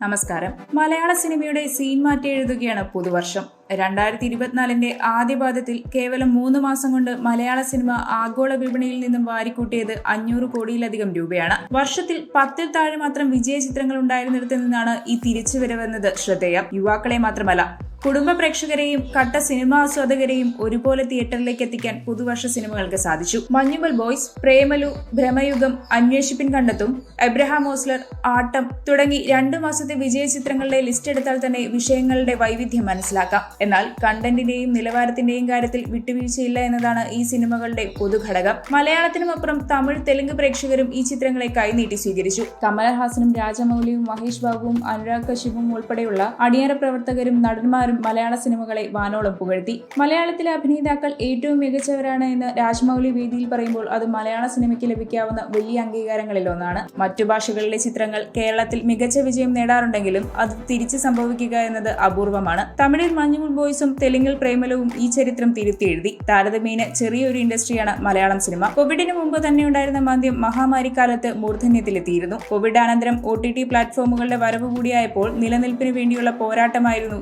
നമസ്കാരം. മലയാള സിനിമയുടെ സീൻ മാറ്റി എഴുതുകയാണ് പുതുവർഷം. രണ്ടായിരത്തി ഇരുപത്തിനാലിന്റെ ആദ്യ പാദത്തിൽ കേവലം മൂന്ന് മാസം കൊണ്ട് മലയാള സിനിമ ആഗോള വിപണിയിൽ നിന്നും വാരിക്കൂട്ടിയത് അഞ്ഞൂറ് കോടിയിലധികം രൂപയാണ്. വർഷത്തിൽ പത്തിൽ താഴെ മാത്രം വിജയ ചിത്രങ്ങൾ ഉണ്ടായിരുന്നിടത്ത് നിന്നാണ് ഈ തിരിച്ചുവരവെന്നത് ശ്രദ്ധേയം. യുവാക്കളെ മാത്രമല്ല കുടുംബ പ്രേക്ഷകരെയും കട്ട സിനിമാ ആസ്വാദകരെയും ഒരുപോലെ തിയേറ്ററിലേക്ക് എത്തിക്കാൻ പുതുവർഷ സിനിമകൾക്ക് സാധിച്ചു. മഞ്ഞുമൽ ബോയ്സ് പ്രേമലു ഭ്രമയുഗം അന്വേഷിപ്പിൻ കണ്ടെത്തും. എബ്രഹാം ഓസ്ലർ ആട്ടം തുടങ്ങി രണ്ടു മാസത്തെ വിജയ ചിത്രങ്ങളുടെ ലിസ്റ്റ് എടുത്താൽ തന്നെ വിഷയങ്ങളുടെ വൈവിധ്യം മനസ്സിലാക്കാം. എന്നാൽ കണ്ടന്റിന്റെയും നിലവാരത്തിന്റെയും കാര്യത്തിൽ വിട്ടുവീഴ്ചയില്ല എന്നതാണ് ഈ സിനിമകളുടെ പൊതുഘടകം. മലയാളത്തിനുമപ്പുറം തമിഴ് തെലുങ്ക് പ്രേക്ഷകരും ഈ ചിത്രങ്ങളെ കൈനീട്ടി സ്വീകരിച്ചു. കമലഹാസനും രാജമൗലിയും മഹേഷ് ബാബുവും അനുരാഗ് കശ്യപും ഉൾപ്പെടെയുള്ള അണിയറ പ്രവർത്തകരും നടന്മാരും മലയാള സിനിമകളെ വാനോളം പുകഴ്ത്തി. മലയാളത്തിലെ അഭിനേതാക്കൾ ഏറ്റവും മികച്ചവരാണ് എന്ന് രാജ്മൗലി വേദിയിൽ പറയുമ്പോൾ അത് മലയാള സിനിമയ്ക്ക് ലഭിക്കാവുന്ന വലിയ അംഗീകാരങ്ങളിൽ ഒന്നാണ്. മറ്റു ഭാഷകളിലെ ചിത്രങ്ങൾ കേരളത്തിൽ മികച്ച വിജയം നേടാറുണ്ടെങ്കിലും അത് തിരിച്ചു സംഭവിക്കുക എന്നത് അപൂർവമാണ്. തമിഴിൽ മഞ്ഞുമുൾ ബോയ്സും തെലുങ്കിൽ പ്രേമലവും ഈ ചരിത്രം തിരുത്തി എഴുതി താരതമ്യേന ചെറിയൊരു ഇൻഡസ്ട്രിയാണ് മലയാളം സിനിമ. കോവിഡിന് മുമ്പ് തന്നെ ഉണ്ടായിരുന്ന മാന്ദ്യം മഹാമാരി കാലത്ത് മൂർധന്യത്തിലെത്തിയിരുന്നു. കോവിഡ് അനന്തരം ഒ ടി ടി പ്ലാറ്റ്ഫോമുകളുടെ വരവ് കൂടിയായപ്പോൾ നിലനിൽപ്പിന് വേണ്ടിയുള്ള പോരാട്ടമായിരുന്നു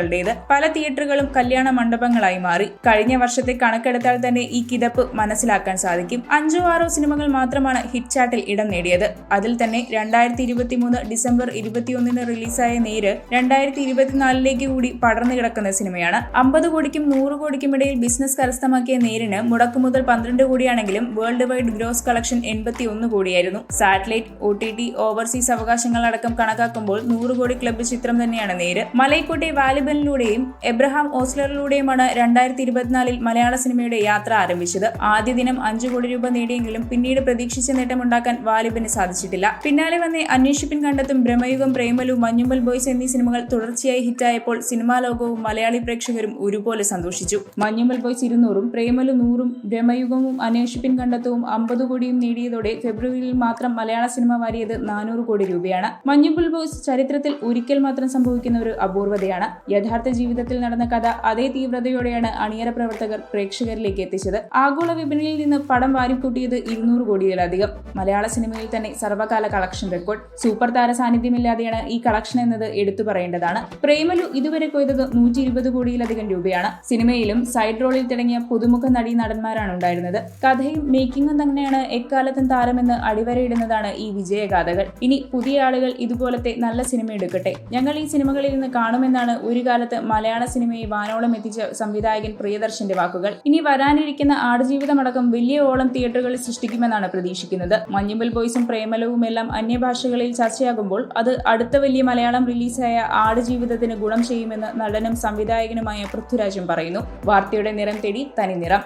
തിയേറ്ററുകളുടേത് പല തിയേറ്ററുകളും കല്യാണ മണ്ഡപങ്ങളായി മാറി. കഴിഞ്ഞ വർഷത്തെ കണക്കെടുത്താൽ തന്നെ ഈ കിതപ്പ് മനസ്സിലാക്കാൻ സാധിക്കും. അഞ്ചോ ആറോ സിനിമകൾ മാത്രമാണ് ഹിറ്റ് ചാർട്ടിൽ ഇടം നേടിയത്. അതിൽ തന്നെ രണ്ടായിരത്തി ഇരുപത്തി മൂന്ന് ഡിസംബർ ഇരുപത്തിയൊന്നിന് റിലീസായ നേര് രണ്ടായിരത്തി ഇരുപത്തിനാലിലേക്ക് കൂടി പടർന്നു കിടക്കുന്ന സിനിമയാണ്. അമ്പത് കോടിക്കും നൂറ് കോടിക്കും ഇടയിൽ ബിസിനസ് കരസ്ഥമാക്കിയ നേരിന് മുടക്കുമുതൽ പന്ത്രണ്ട് കോടിയാണെങ്കിലും വേൾഡ് വൈഡ് ഗ്രോസ് കളക്ഷൻ എൺപത്തി ഒന്ന് കോടിയായിരുന്നു. Satellite O T T overseas അവകാശങ്ങൾ അടക്കം കണക്കാക്കുമ്പോൾ നൂറ് കോടി ക്ലബ്ബ് ചിത്രം തന്നെയാണ് നേര്. മലൈക്കോട്ടെ വാലിബലിലൂടെയും എബ്രഹാം ഓസ്ലറിലൂടെയുമാണ് രണ്ടായിരത്തി ഇരുപത്തിനാലിൽ മലയാള സിനിമയുടെ യാത്ര ആരംഭിച്ചത്. ആദ്യ ദിനം അഞ്ചു കോടി രൂപ നേടിയെങ്കിലും പിന്നീട് പ്രതീക്ഷിച്ച നേട്ടമുണ്ടാക്കാൻ വാലിബിന് സാധിച്ചിട്ടില്ല. പിന്നാലെ വന്നേ അന്വേഷിപ്പിൻ കണ്ടെത്തും ബ്രഹ്മയുഗം പ്രേമലു മഞ്ഞുമ്പൽ ബോയ്സ് എന്നീ സിനിമകൾ തുടർച്ചയായി ഹിറ്റായപ്പോൾ സിനിമാ ലോകവും മലയാളി പ്രേക്ഷകരും ഒരുപോലെ സന്തോഷിച്ചു. മഞ്ഞുമ്പൽ ബോയ്സ് ഇരുന്നൂറും പ്രേമലു നൂറും ബ്രഹ്മയുഗവും അന്വേഷിപ്പിൻ കണ്ടെത്തവും അമ്പത് കോടിയും നേടിയതോടെ ഫെബ്രുവരിയിൽ മാത്രം മലയാള സിനിമ വാരിയത് നാനൂറ് കോടി രൂപയാണ്. മഞ്ഞുമ്പൽ ബോയ്സ് ചരിത്രത്തിൽ ഒരിക്കൽ മാത്രം സംഭവിക്കുന്ന ഒരു അപൂർവതയാണ്. യഥാർത്ഥ ജീവിതത്തിൽ നടന്ന കഥ അതേ തീവ്രതയോടെയാണ് അണിയറ പ്രവർത്തകർ പ്രേക്ഷകരിലേക്ക് എത്തിച്ചത്. ആഗോള വിപണിയിൽ നിന്ന് പടം വാരിക്കൂട്ടിയത് ഇരുന്നൂറ് കോടിയിലധികം. മലയാള സിനിമയിൽ തന്നെ സർവകാല കളക്ഷൻ റെക്കോർഡ്. സൂപ്പർ താര സാന്നിധ്യമില്ലാതെയാണ് ഈ കളക്ഷൻ എന്നത് എടുത്തു പറയേണ്ടതാണ്. പ്രേമലു ഇതുവരെ കൊയ്തത് നൂറ്റി ഇരുപത് കോടിയിലധികം രൂപയാണ്. സിനിമയിലും സൈഡ് റോളിൽ തിളങ്ങിയ പുതുമുഖ നടീ നടന്മാരാണ് ഉണ്ടായിരുന്നത്. കഥയും മേക്കിങ്ങും തന്നെയാണ് എക്കാലത്തും താരമെന്ന് അടിവരയിടുന്നതാണ് ഈ വിജയഗാഥകൾ. ഇനി പുതിയ ആളുകൾ ഇതുപോലത്തെ നല്ല സിനിമ എടുക്കട്ടെ. ഞങ്ങൾ ഈ സിനിമകളിൽ നിന്ന് കാണുമെന്നാണ് ഒരു കാലത്ത് മലയാള സിനിമയെ വാനോളം എത്തിച്ച സംവിധായകൻ പ്രിയദർശന്റെ വാക്കുകൾ. ഇനി വരാനിരിക്കുന്ന ആടുജീവിതമടക്കം വലിയ ഓളം തിയേറ്ററുകളിൽ സൃഷ്ടിക്കുമെന്നാണ് പ്രതീക്ഷിക്കുന്നത്. മഞ്ഞുമ്പൽ ബോയ്സും പ്രേമലവും എല്ലാം അന്യഭാഷകളിൽ ചർച്ചയാകുമ്പോൾ അത് അടുത്ത വലിയ മലയാളം റിലീസായ ആടുജീവിതത്തിന് ഗുണം ചെയ്യുമെന്ന് നടനും സംവിധായകനുമായ പൃഥ്വിരാജും പറയുന്നു. വാർത്തയുടെ നിറം തേടി തനി നിറം